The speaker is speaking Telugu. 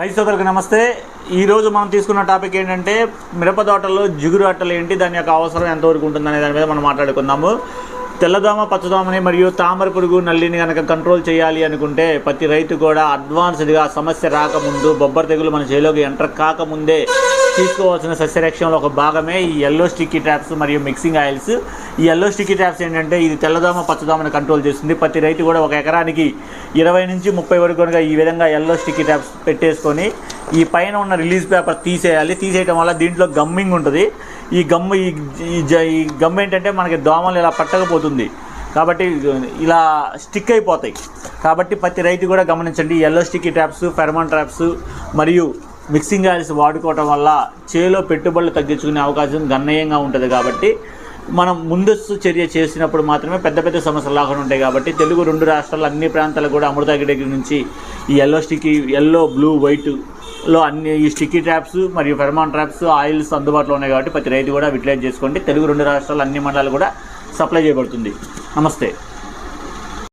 రైతు సోదరులకు నమస్తే. ఈరోజు మనం తీసుకున్న టాపిక్ ఏంటంటే మిరప తోటలో జిగురు అట్టలు ఏంటి దాని యొక్క అవసరం ఎంతవరకు ఉంటుందనే దాని మీద మనం మాట్లాడుకుందాము. తెల్లదోమ పచ్చదోమని మరియు తామర పురుగు నల్లిని కనుక కంట్రోల్ చేయాలి అనుకుంటే ప్రతి రైతు కూడా అడ్వాన్స్డ్గా సమస్య రాకముందు బొబ్బర తెగులు మన చేలోకి ఎంటర్ కాకముందే తీసుకోవాల్సిన సస్యరక్షణలో ఒక భాగమే ఈ ఎల్లో స్టిక్కీ ట్రాప్స్ మరియు మిక్సింగ్ ఆయిల్స్ ఈ ఎల్లో స్టిక్కీ ట్రాప్స్ ఏంటంటే ఇది తెల్లదోమ పచ్చదోమను కంట్రోల్ చేస్తుంది. ప్రతి రైతు కూడా ఒక ఎకరానికి ఇరవై నుంచి ముప్పై వరకు కనుక ఈ విధంగా ఎల్లో స్టిక్కీ ట్రాప్స్ పెట్టేసుకొని ఈ పైన ఉన్న రిలీజ్ పేపర్ తీసేయాలి. తీసేయటం వల్ల దీంట్లో గమ్మింగ్ ఉంటుంది. ఈ గమ్ము ఈ గమ్ ఏంటంటే మనకి దోమలు ఇలా పట్టకపోతుంది. కాబట్టి ఇలా స్టిక్ అయిపోతాయి. కాబట్టి ప్రతి రైతు కూడా గమనించండి yellow sticky traps pheromone traps మరియు మిక్సింగ్ ఆయిల్స్ వాడుకోవటం వల్ల చేలో పెట్టుబడులు తగ్గించుకునే అవకాశం గణనీయంగా ఉంటుంది కాబట్టి మనం ముందస్తు చర్య చేసినప్పుడు మాత్రమే పెద్ద పెద్ద సమస్యలు రాకుండా ఉంటాయి కాబట్టి తెలుగు రెండు రాష్ట్రాలు అన్ని ప్రాంతాలు కూడా అమృతగిరి దగ్గర నుంచి ఈ ఎల్లో స్టిక్కీ ఎల్లో బ్లూ వైట్లో అన్ని ఈ స్టిక్కీ ట్రాప్స్ మరియు ఫెర్మాన్ ట్రాప్స్ ఆయిల్స్ అందుబాటులో ఉన్నాయి కాబట్టి ప్రతి రైతు కూడా విట్లైజ్ చేసుకోండి. తెలుగు రెండు రాష్ట్రాల అన్ని మండలాలు కూడా సప్లై చేయబడుతుంది. నమస్తే.